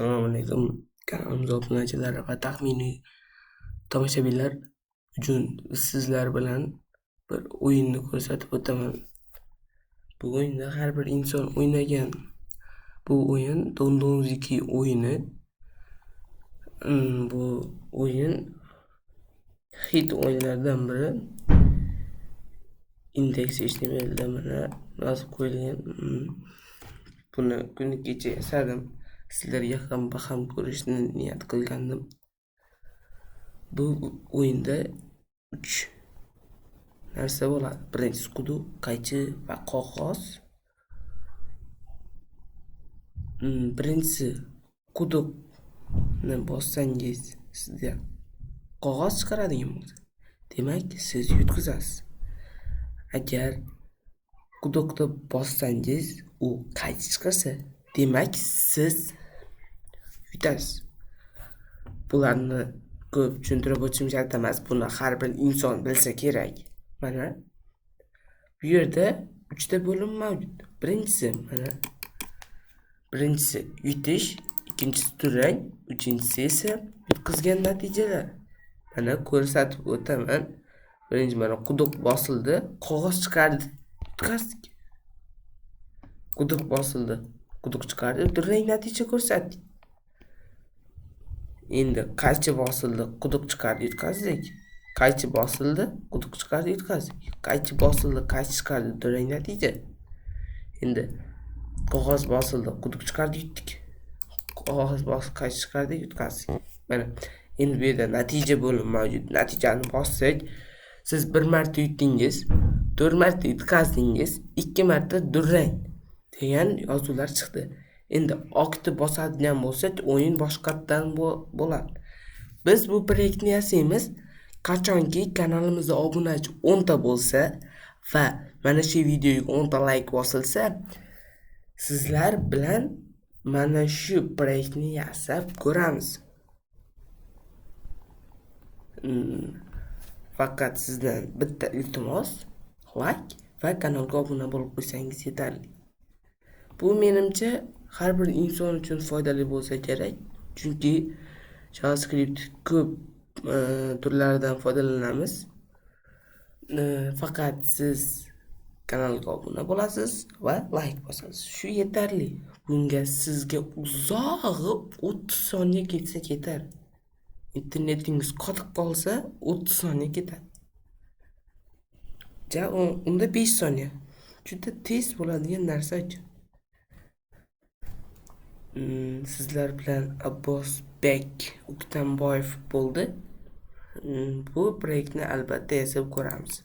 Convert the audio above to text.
Assalomu alaykum kanalimiz obunachilari va taxminiy tomoshabinlar uchun sizlar bilan bir o'yinni ko'rsatib o'taman. Bu o'yinda har bir inson o'ynagan. Bu o'yin Dondonziki o'yini. Mm, bu o'yin hit o'yinlardan biri. Index HTMLda mana yozib qo'yilgan. Mm, buni kuni kecha yasadim. Sizlarga ham baham ko'rishni niyat qilgandim. Bu o'yinda 3 narsa bo'ladi. Birinchisi quduq, qaychi va qog'oz. Hmm, Birinchisi quduqni bossangiz sizga qog'oz chiqaradigan bo'lsa, demak siz yutqizasiz. Agar quduqni bossangiz u qaychi chiqarsa, demak siz yutasiz. Bularni ko'p tushuntirib o'tishim shart emas. Buni har bir inson bilsa kerak. Mana bu yerda 3 ta bo'lim mavjud. Birinchisi mana birinchisi yutish, ikkinchisi durang, uchinchisi esa yutqizgan natijalar. Mana ko'rsatib o'taman. Birinchi mana quduq bosildi, qog'oz chiqardi, yutqazdik. Quduq bosildi, quduq chiqardi, durang natija ko'rsatdik. Endi qaychi bosildi, quduq chiqardi, yutqazdik. Qaychi bosildi, quduq chiqardi, yutqazdik. Qaychi bosildi, qaychi chiqardi, durang natija. Endi qog'oz bosildi, quduq chiqardi, yutdik. Qog'oz bosildi, qaychi chiqardi, yutqazdik. Mana endi bu yerda natija bo'limi mavjud. Natijani bossak, siz bir marta yutdingiz, 4 marta yutqazdingiz, 2 marta durang degan yozuvlar chiqdi. Endi oqni bosadigan bo'lsak, o'yin boshqatdan bo'ladi. Biz bu proyektni yasaymiz. Qachonki kanalimizda obunachi 10 ta bo'lsa va mana shu videoga 10 ta layk bosilsa, sizlar bilan mana shu proyektni yasab ko'ramiz. Hmm. Faqat sizdan bitta iltimos, layk va kanalga obuna bo'lib qo'ysangiz yetarli. Bu menimcha har bir inson uchun foydali bo'lsa kerak. Chunki JavaScript ko'p e, turlaridan foydalanamiz. E, Faqat siz kanalga obuna bo'lasiz va layk bosasiz. Shu yetarli. Bunga sizga uzog'i 30 soniya ketsa ketar Internetingiz qotib qolsa 30 soniya ketadi. Ja, unda 5 soniya. Juda tez bo'ladigan narsa uchun Hmm, sizlar bilan Abbosbek O'ktamboyev bo'ldi. Hmm, bu proyektni albatta yasab ko'ramiz.